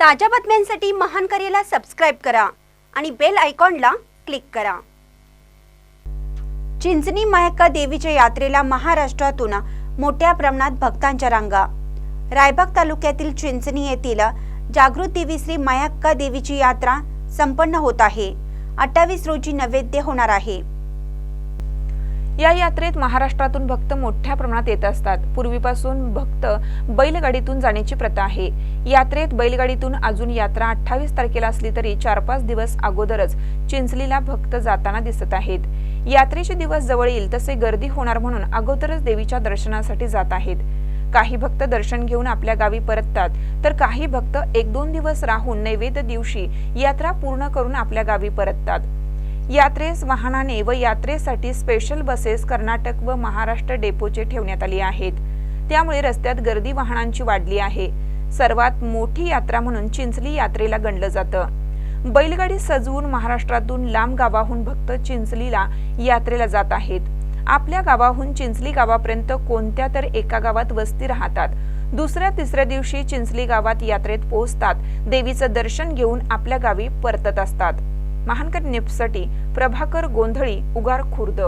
ताज्या बातम्यांसाठी महान करेला सबस्क्राईब करा आणि बेल आयकॉनला क्लिक करा. चिंचणी मायक्का देवीच्या यात्रेला महाराष्ट्रातून मोठ्या प्रमाणात भक्तांच्या रांगा. रायबाग तालुक्यातील चिंचणी येथील जागृत देवी श्री मायक्का देवीची यात्रा संपन्न होत आहे. अठ्ठावीस रोजी नैवेद्य होणार आहे. या यात्रेत महाराष्ट्रातून भक्त मोठ्या प्रमाणात येत असतात. पूर्वीपासून भक्त बैलगाडीतून जाण्याची प्रथा आहे. यात्रेत बैलगाडीतून अजून यात्रा अठ्ठावीस तारखेला असली तरी चार पाच दिवस अगोदरच चिंचलीला भक्त जाताना दिसत आहेत. यात्रेचे दिवस जवळ येईल तसे गर्दी होणार म्हणून अगोदरच देवीच्या दर्शनासाठी जात आहेत. काही भक्त दर्शन घेऊन आपल्या गावी परततात तर काही भक्त एक दोन दिवस राहून नैवेद्य दिवशी यात्रा पूर्ण करून आपल्या गावी परततात. यात्रेस वाहनाने व यात्रेसाठी स्पेशल बसेस कर्नाटक व महाराष्ट्र डेपोचे ठेवण्यात आली आहेत. त्यामुळे रस्त्यात गर्दी वाहनांची वाढली आहे. सर्वात मोठी यात्रा म्हणून चिंचली यात्रेला गणलं जातं. बैलगाडी सजवून महाराष्ट्रातून लांब गावाहून भक्त चिंचलीला यात्रेला जात आहेत. आपल्या गावाहून चिंचली गावापर्यंत कोणत्या तर एका गावात वस्ती राहतात. दुसऱ्या तिसऱ्या दिवशी चिंचली गावात यात्रेत पोहोचतात. देवीचं दर्शन घेऊन आपल्या गावी परतत असतात. महानकर न्यूजसाठी प्रभाकर गोंधळी उगार खुर्द